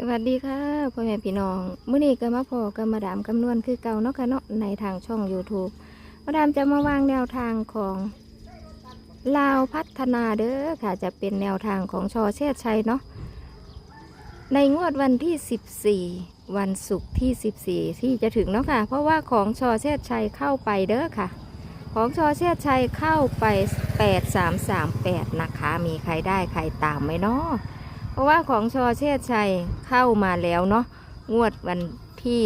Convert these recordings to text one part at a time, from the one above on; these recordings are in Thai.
สวัสดีค่ะพ่อแม่พี่น้องมื้อนี้ก็มาพอกับมาดามคำนวณคือเก่าเนาะค่ะเนาะในทางช่อง YouTube มาดามจะมาวางแนวทางของลาวพัฒนาเด้อค่ะจะเป็นแนวทางของชอเชษชัยเนาะในงวดวันที่ 14 วันศุกร์ที่ 14 ที่จะถึงเนาะค่ะ เพราะว่าของชอเชษชัยเข้าไปเด้อค่ะ ของชอเชษชัยเข้าไป 8338 นะคะ มีใครได้ใครตามไหมเนาะ เพราะว่าของชอเชษชัยเข้ามาแล้วเนาะงวดวันที่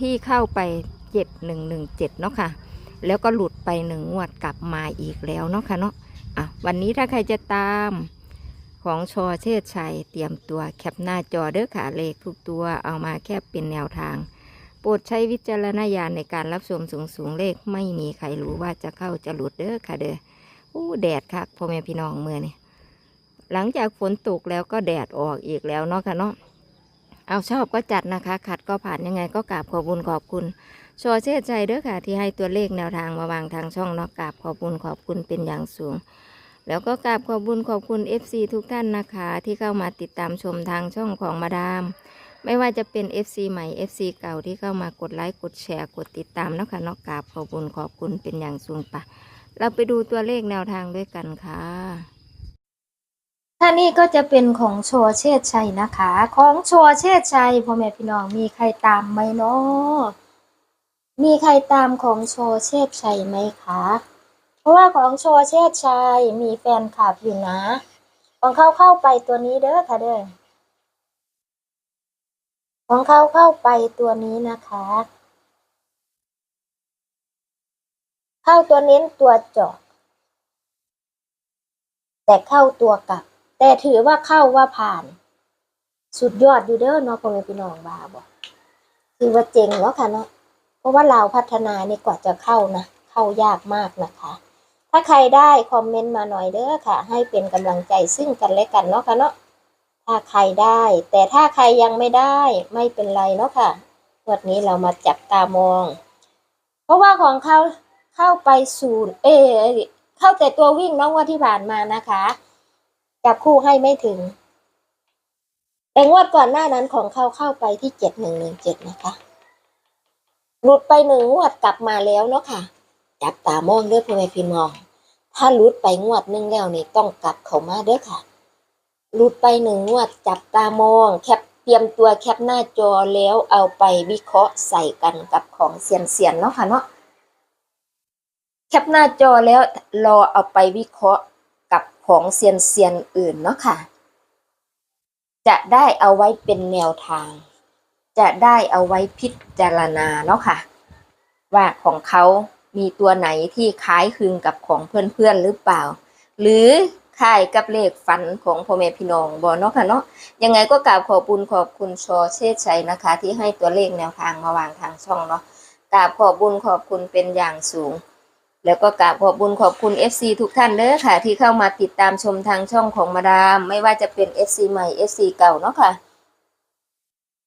ที่เข้าไปเจ็ดหนึ่งหนึ่งเจ็ดเนาะค่ะ แล้วก็หลุดไปหนึ่งงวดกลับมาอีกแล้วเนาะค่ะเนาะอะวันนี้ถ้าใครจะตามของชอเชษชัยเตรียมตัวแคปหน้าจอเด้อค่ะเลขทุกตัวเอามาแค่เป็นแนวทาง โปรดใช้วิจารณญาณในการรับชมสูงสูงเลขไม่มีใครรู้ว่าจะเข้าจะหลุดเด้อค่ะเด้ออู้แดดค่ะพ่อแม่พี่น้องเมื่อนี่ หลังจากฝนตกแล้วก็แดดออกอีกแล้วเนาะค่ะเนาะเอาชอบก็จัดนะคะ ขัดก็ผ่านยังไงก็กราบขอบคุญขอบคุณชอเชษใจเด้อค่ะ ที่ให้ตัวเลขแนวทางมาวางทางช่องเนาะกราบขอบคุณขอบคุณเป็นอย่างสูง แล้วก็กราบขอบคุญขอบคุณ FC ทุกท่านนะคะ ที่เข้ามาติดตามชมทางช่องของมาดาม ไม่ว่าจะเป็น FC ใหม่ FC เก่าที่เข้ามากดไลค์กดแชร์กดติดตามเนาะค่ะเนาะกราบขอบคุณขอบคุณเป็นอย่างสูงปะเราไปดูตัวเลขแนวทางด้วยกันค่ะ ท่านี่ก็จะเป็นของโชว์เชษชัยนะคะ ของโชว์เชษชัยพ่อแม่พี่น้องมีใครตามไหมเนาะมีใครตามของโชว์เชษชัยไหมคะ เพราะว่าของโชว์เชษชัยมีแฟนคลับอยู่นะ ของเขาเข้าไปตัวนี้เด้อค่ะเด้อ ของเขาเข้าไปตัวนี้นะคะ เข้าตัวเน้นตัวเจาะแต่เข้าตัวกลับ แต่ถือว่าเข้าว่าผ่าน สุดยอดอยู่เด้อเนาะพ่อแม่พี่น้องบาบอกถือว่าเจ๋งแล้วค่ะเนาะเพราะว่าเราพัฒนานี่กว่าจะเข้านะเข้ายากมากนะคะ ถ้าใครได้คอมเมนต์มาหน่อยเด้อค่ะ ให้เป็นกำลังใจซึ่งกันและกันเนาะค่ะเนาะถ้าใครได้ แต่ถ้าใครยังไม่ได้ไม่เป็นไรเนาะค่ะวันนี้เรามาจับตามอง เพราะว่าของเขาเข้าไปศูนย์เอเข้าแต่ตัววิ่งเน้องว่าที่ผ่านมานะคะ จับคู่ให้ไม่ถึง แต่งวดก่อนหน้านั้นของเขาเข้าไปที่เจ็ดหนึ่งหนึ่งเจ็ดนะคะ หลุดไปหนึ่งงวดกลับมาแล้วเนาะค่ะ จับตามองเด้อพ่อแม่พี่น้อง ถ้าหลุดไปงวดหนึงแล้วนี่ต้องกลับเข้ามาเด้อค่ะ หลุดไปหนึ่งงวดจับตามองแคปเตรียมตัวแคปหน้าจอแล้วเอาไปวิเคราะห์ใส่กันกับของเซียนเซียนเนาะค่ะเนาะแคปหน้าจอแล้วรอเอาไปวิเคราะห์ ของเซียนเซียนอื่นเนาะค่ะ จะได้เอาไว้เป็นแนวทาง จะได้เอาไว้พิจารณาเนาะค่ะ ว่าของเขามีตัวไหนที่คล้ายคลึงกับของเพื่อนๆหรือเปล่า หรือคล้ายกับเลขฝันของพ่อแม่พี่น้องบอเนาะค่ะเนาะยังไงก็กราบขอบคุณขอบคุณชอเชษชัยนะคะ ที่ให้ตัวเลขแนวทางมาวางทางช่องเนาะกราบขอบคุณขอบคุณเป็นอย่างสูง แล้วก็กราบขอบคุณขอบคุณ FC ทุกท่านเด้อค่ะ ที่เข้ามาติดตามชมทางช่องของมาดาม ไม่ว่าจะเป็น FC ใหม่ FC เก่าเนาะค่ะ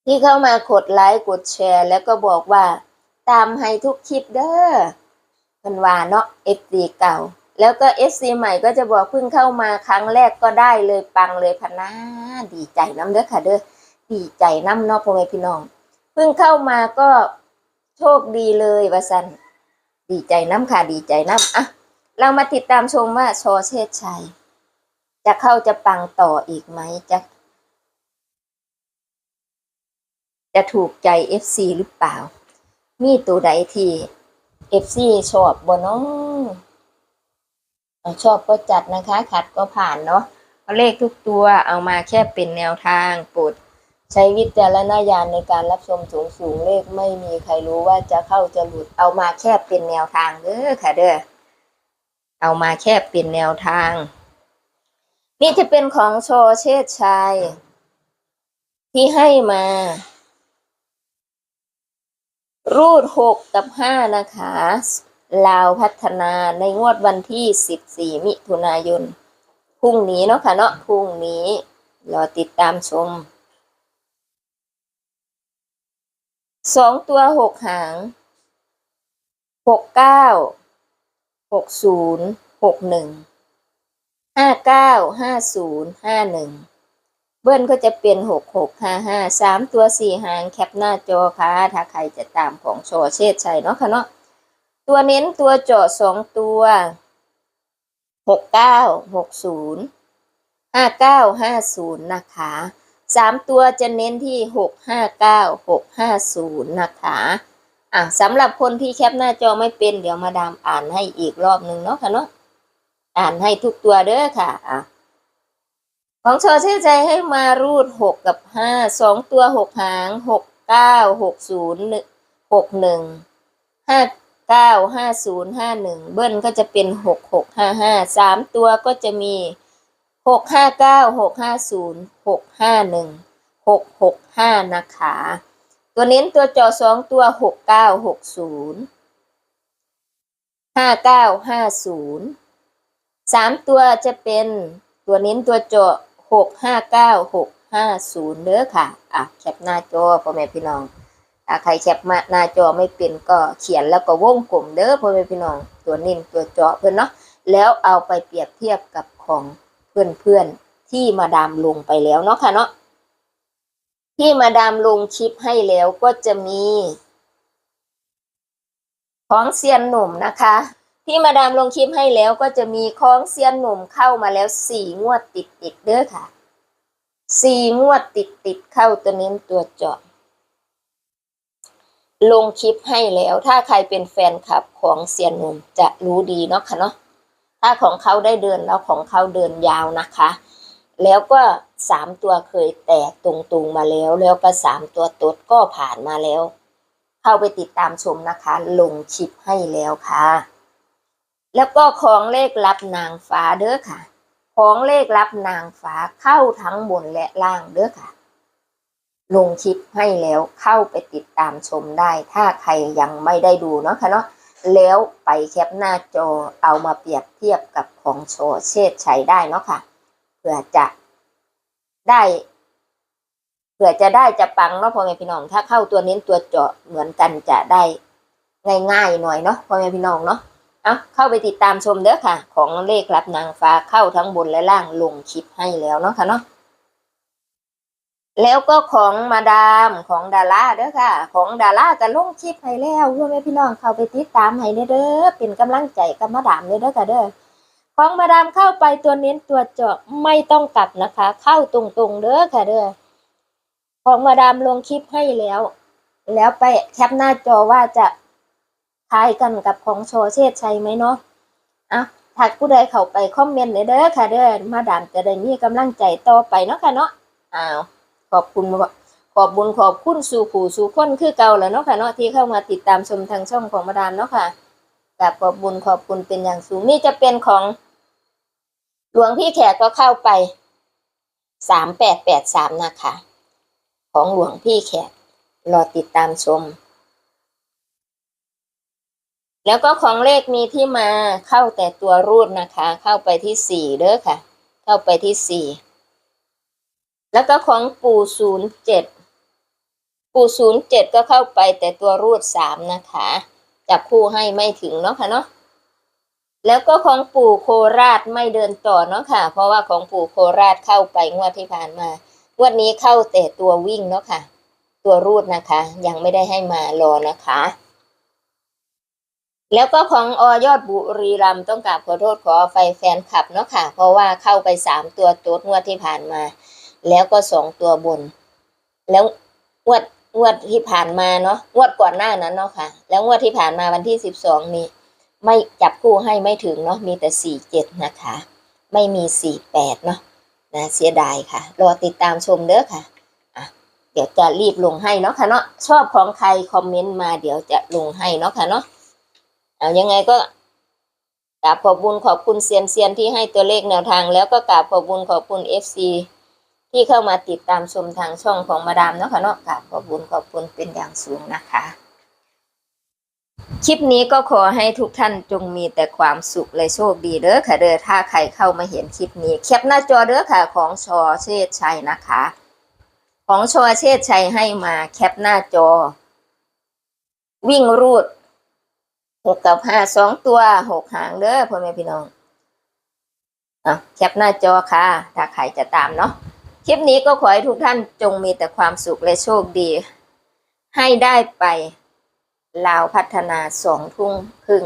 ที่เข้ามากดไลค์กดแชร์ แล้วก็บอกว่า ตามให้ทุกคลิปเด้อเพิ่นว่าเนาะ FC เก่า แล้วก็ FC ใหม่ก็จะบอกเพิ่งเข้ามาครั้งแรกก็ได้เลยปังเลยพะนาดีใจน้ำเด้อค่ะเด้อดีใจน้ำเนาะพ่อแม่พี่น้องเพิ่งเข้ามาก็โชคดีเลยว่าสัน ดีใจน้ำค่ะดีใจน้ำอะเรามาติดตามชมว่าชอเชษชัย จะเข้าจะปังต่ออีกไหมจะจะถูกใจ FC หรือเปล่า มีตัวใดที่ FC ชอบบ่เนาะเอาชอบก็จัดนะคะ ขัดก็ผ่านเนาะเอาเลขทุกตัวเอามาแค่เป็นแนวทางโปรด ใช้วิจารณญาณในการรับชมสูงสูงเลขไม่มีใครรู้ว่าจะเข้าจะหลุดเอามาแค่เป็นแนวทางเด้อค่ะเด้อเอามาแค่เป็นแนวทาง นี่จะเป็นของโชเชษชัย ที่ให้มา รูดหกกับห้านะคะลาวพัฒนาในงวดวันที่สิบสี่มิถุนายนพรุ่งนี้เนาะค่ะเนาะพรุ่งนี้รอติดตามชม สองตัวหกหางหกเก้าหกศูนย์หกหนึ่งห้าเก้าห้าศูนย์ห้าหนึ่งเบิ้ลก็จะเป็นหกหกห้าห้าสามตัวสี่หางแคปหน้าจอค่ะถ้าใครจะตามของโชเชษชัยเนาะค่ะเนาะตัวเน้นตัวเจาะสองตัวหกเก้าหกศูนย์ห้าเก้าห้าศูนย์นะคะ สามตัวจะเน้นที่หกห้าเก้าหกห้าศูนย์นะคะอะสำหรับคนที่แคปหน้าจอไม่เป็นเดี๋ยวมาดามอ่านให้อีกรอบหนึ่งเนาะค่ะเนาะอ่านให้ทุกตัวเด้อค่ะอะของชอเชื่อใจให้มารูดหกกับห้าสองตัวหกหางหกเก้าหกศูนย์หกหนึ่งห้าเก้าห้าศูนย์ห้าหนึ่งเบิ้ลก็จะเป็นหกหกห้าห้าสามตัวก็จะมี หกห้าเก้าหกห้าศูนย์หกห้าหนึ่งหกหกห้านะคะ ตัวเน้นตัวจอสองตัวหกเก้าหกศูนย์ห้าเก้าห้าศูนย์สามตัวจะเป็นตัวเน้นตัวจาะหกห้าเก้าหกห้าศูนย์เด้อค่ะ อะแคปหน้าจอพ่อแม่พี่น้องถ้าใครแคปมาหน้าจอไม่เป็นก็เขียนแล้วก็วงกลมเด้อพ่อแม่พี่น้อง ตัวเน้นตัวจาะเพื่อนเนาะแล้วเอาไปเปรียบเทียบกับของ เพื่อนๆที่มาดามลงไปแล้วเนาะค่ะเนาะที่มาดามลงคลิปให้แล้วก็จะมีของเซียนหนุ่มนะคะ ที่มาดามลงคลิปให้แล้วก็จะมีของเซียนหนุ่มเข้ามาแล้วสี่งวดติดติดเด้อค่ะสี่งวดติดติดเข้าตัวเน้นตัวเจาะลงคลิปให้แล้วถ้าใครเป็นแฟนคลับของเซียนหนุ่มจะรู้ดีเนาะค่ะเนาะ ถ้าของเขาได้เดินแล้วของเขาเดินยาวนะคะ แล้วก็สามตัวเคยแตกตรงๆมาแล้ว แล้วก็สามตัวตดก็ผ่านมาแล้ว เข้าไปติดตามชมนะคะ ลงคลิปให้แล้วค่ะ แล้วก็ของเลขลับนางฟ้าเด้อค่ะ ของเลขลับนางฟ้าเข้าทั้งบนและล่างเด้อค่ะ ลงคลิปให้แล้วเข้าไปติดตามชมได้ ถ้าใครยังไม่ได้ดูเนาะค่ะเนาะ แล้วไปแคปหน้าจอเอามาเปรียบเทียบกับของโชเชษชัยได้เนาะค่ะเพื่อจะได้เผื่อจะได้จะปังเนาะพ่อแม่พี่น้อง ถ้าเข้าตัวเน้นตัวเจาะเหมือนกันจะได้ง่ายๆหน่อยเนาะพ่อแม่พี่น้องเนาะเอาเข้าไปติดตามชมเด้อค่ะ ของเลขรับนางฟ้าเข้าทั้งบนและล่างลงคลิปให้แล้วเนาะค่ะเนาะ แล้วก็ของมาดามของดาราเด้อค่ะ ของดาราก็ลงคลิปให้แล้วเพื่อแม่พี่น้องเข้าไปติดตามให้เด้อเป็นกำลังใจกับมาดามเด้อค่ะเด้อของมาดามเข้าไปตัวเน้นตัวเจาะไม่ต้องกลับนะคะ เข้าตรงๆเด้อค่ะเด้อของมาดามลงคลิปให้แล้ว แล้วไปแคปหน้าจอว่าจะคล้ายกันกับของโชเชษชัยไหมเนาะอะถ้าผู้ใดเข้าไปคอมเมนต์เลยเด้อค่ะเด้อมาดามจะได้มีกำลังใจต่อไปเนาะค่ะเนาะอ้าว ขอบคุณขอบบุญขอบคุณสู่ผู้สู่คนคือเก่าแล้วเนาะค่ะเนาะที่เข้ามาติดตามชมทางช่องของมาดามเนาะค่ะกับขอบบุญขอบคุณเป็นอย่างสูงนี่จะเป็นของ หลวงพี่แขกก็เข้าไปสามแปดแปดสามนะคะ ของหลวงพี่แขกรอติดตามชม แล้วก็ของเลขมีที่มาเข้าแต่ตัวรูดนะคะ เข้าไปที่สี่เด้อค่ะ เข้าไปที่สี่ แล้วก็ของปู่ศูนย์เจ็ดปู่ศูนย์เจ็ดก็เข้าไปแต่ตัวรูดสามนะคะจับคู่ให้ไม่ถึงเนาะค่ะเนาะแล้วก็ของปู่โคราชไม่เดินต่อเนาะค่ะ เพราะว่าของปู่โคราชเข้าไปงวดที่ผ่านมางวดนี้เข้าแต่ตัววิ่งเนาะค่ะ ตัวรูดนะคะ ยังไม่ได้ให้มารอนะคะ แล้วก็ของอยอดบุรีรัมต้องกราบขอโทษขอไฟแฟนคลับเนาะค่ะ เพราะว่าเข้าไปสามตัวตัวงวดที่ผ่านมา แล้วก็สองตัวบน แล้วงวดงวดที่ผ่านมาเนาะงวดก่อนหน้านั้นเนาะค่ะ แล้วงวดที่ผ่านมาวันที่สิบสองนี้ ไม่จับคู่ให้ไม่ถึงเนาะมีแต่สี่เจ็ดนะคะ ไม่มีสี่แปดเนาะนะเสียดายค่ะ รอติดตามชมเด้อค่ะอะ เดี๋ยวจะรีบลงให้เนาะค่ะเนาะชอบของใครคอมเมนต์มาเดี๋ยวจะลงให้เนาะค่ะเนาะเอายังไงก็กราบขอบบุญขอบคุณเซียนเซียนที่ให้ตัวเลขแนวทาง แล้วก็กราบขอบบุญขอบคุณเอฟซี ที่เข้ามาติดตามชมทางช่องของมาดามเนาะค่ะเนาะกราบขอบบุญขอบคุณเป็นอย่างสูงนะคะ คลิปนี้ก็ขอให้ทุกท่านจงมีแต่ความสุขและโชคดีเด้อค่ะเด้อถ้าใครเข้ามาเห็นคลิปนี้แคปหน้าจอเด้อค่ะของชอเชษชัยนะคะ ของชอเชษชัยให้มาแคปหน้าจอ วิ่งรูดหกกับห้าสองตัวหกหางเด้อพ่อแม่พี่น้องอะแคปหน้าจอค่ะ ถ้าใครจะตามเนาะ คลิปนี้ก็ขอให้ทุกท่านจงมีแต่ความสุขและโชคดี ให้ได้ไปลาวพัฒนาสองทุ่งครึ่ง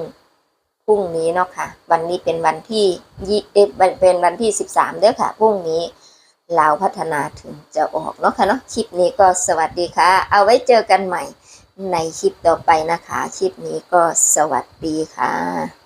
พรุ่งนี้เนาะค่ะ วันนี้เป็นวันที่ยี่เอเป็นวันที่สิบสามเด้อค่ะพรุ่งนี้ลาวพัฒนาถึงจะออกเนาะค่ะเนาะคลิปนี้ก็สวัสดีค่ะ เอาไว้เจอกันใหม่ในคลิปต่อไปนะคะ คลิปนี้ก็สวัสดีค่ะ